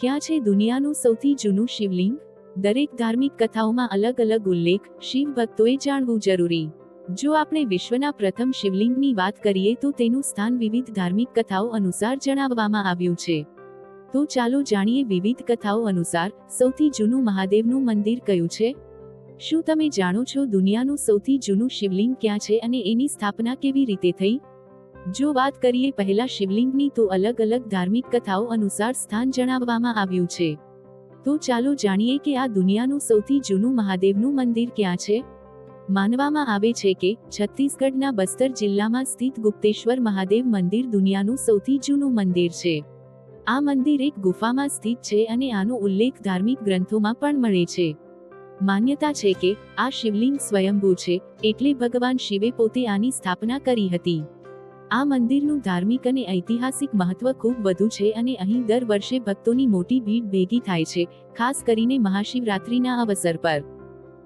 ક્યાં છે દુનિયાનું સૌથી જૂનું શિવલિંગ? દરેક ધાર્મિક કથાઓમાં અલગ અલગ ઉલ્લેખ શિવ ભક્તોએ જાણવું જરૂરી. જો આપણે વિશ્વના પ્રથમ શિવલિંગની વાત કરીએ તો તેનું સ્થાન વિવિધ ધાર્મિક કથાઓ અનુસાર જણાવવામાં આવ્યું છે. તો ચાલો જાણીએ વિવિધ કથાઓ અનુસાર સૌથી જૂનું મહાદેવનું મંદિર કયું છે? શું તમે જાણો છો દુનિયાનું સૌથી જૂનું શિવલિંગ ક્યાં છે અને એની સ્થાપના કેવી રીતે થઈ? જો વાત કરીએ પહેલા શિવલિંગની તો અલગ અલગ ધાર્મિક કથાઓ અનુસાર સ્થાન જણાવવામાં આવ્યું છે. તો ચાલો જાણીએ કે આ દુનિયાનું સૌથી જૂનું મહાદેવનું મંદિર ક્યાં છે? માનવામાં આવે છે કે છત્તીસગઢના બસ્તર જિલ્લામાં સ્થિત ગુપ્તેશ્વર મહાદેવ મંદિર દુનિયાનું સૌથી જૂનું મંદિર છે. આ મંદિર એક ગુફામાં સ્થિત છે અને આનો ઉલ્લેખ ધાર્મિક ગ્રંથોમાં પણ મળે છે. માન્યતા છે કે આ શિવલિંગ સ્વયંભૂ છે, એટલે ભગવાન શિવે પોતે આની સ્થાપના કરી હતી. આ મંદિરનું ધાર્મિક અને ઐતિહાસિક મહત્વ ખૂબ વધુ છે અને અહીં દર વર્ષે ભક્તોની મોટી ભીડ ભેગી થાય છે, ખાસ કરીને મહાશિવરાત્રિના અવસર પર.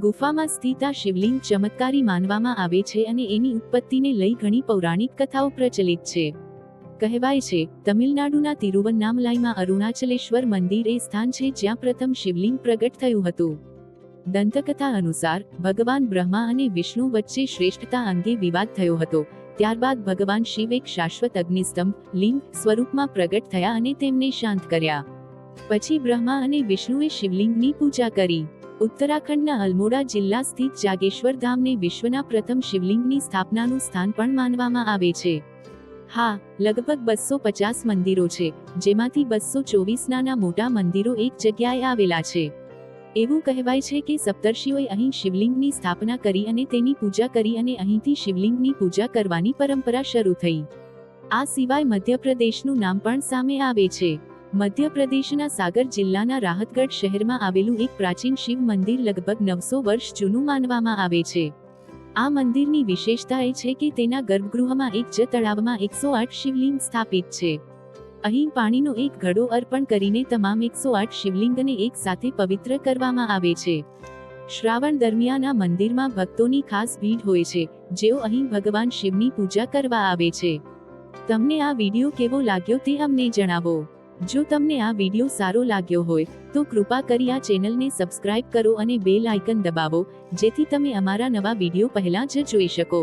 ગુફામાં સ્થિત આ શિવલિંગ ચમત્કારી માનવામાં આવે છે અને એની ઉત્પત્તિને લઈ ઘણી પૌરાણિક કથાઓ પ્રચલિત છે. કહેવાય છે, તમિલનાડુના તિરુવન્નામલાઈમાં અરુણાચલેશ્વર મંદિર એ સ્થાન છે જ્યાં પ્રથમ શિવલિંગ પ્રગટ થયું હતું. દંતકથા અનુસાર, ભગવાન બ્રહ્મા અને વિષ્ણુ વચ્ચે શ્રેષ્ઠતા અંગે વિવાદ થયો હતો. ત્યારબાદ ભગવાન શિવ એક શાશ્વત અગ્નિસ્તંભ, લિંગ સ્વરૂપમાં પ્રગટ થયા અને તેમને શાંત કર્યા. પછી બ્રહ્મા અને વિષ્ણુએ શિવલિંગની પૂજા કરી. ઉત્તરાખંડના અલમોડા જિલ્લા સ્થિત જાગેશ્વર ધામને વિશ્વના પ્રથમ શિવલિંગની સ્થાપનાનું સ્થાન પણ માનવામાં આવે છે. હા, લગભગ બસો પચાસ મંદિરો છે, જેમાંથી બસો ચોવીસ નાના મોટા મંદિરો એક જગ્યાએ આવેલા છે. એવું કહેવાય છે કે સપ્તર્ષિઓએ અહીં શિવલિંગની સ્થાપના કરી અને તેની પૂજા કરી અને અહીંથી શિવલિંગની પૂજા કરવાની પરંપરા શરૂ થઈ. આ સિવાય મધ્યપ્રદેશનું નામ પણ સામે આવે છે. મધ્યપ્રદેશના સાગર જિલ્લાના રાહતગઢ શહેરમાં આવેલું એક પ્રાચીન શિવ મંદિર લગભગ નવસો વર્ષ જૂનું માનવામાં આવે છે. આ મંદિરની વિશેષતા એ છે કે તેના ગર્ભગૃહમાં એક જ તળાવમાં એકસો આઠ શિવલિંગ સ્થાપિત છે. અહીં પાણીનો એક ઘડો અર્પણ કરીને તમામ એકસો આઠ શિવલિંગને એક સાથે પવિત્ર કરવામાં આવે છે. શ્રાવણ દરમિયાન આ મંદિરમાં ભક્તોની ખાસ ભીડ હોય છે, જેઓ અહીં ભગવાન શિવની પૂજા કરવા આવે છે. તમને આ વીડિયો કેવો લાગ્યો તે અમને જણાવો. જો તમને આ વીડિયો સારો લાગ્યો હોય, તો કૃપા કરી આ ચેનલને સબસ્ક્રાઇબ કરો અને બેલ આઇકન દબાવો, જેથી તમે અમારા નવા વીડિયો પહેલા જ જોઈ શકો.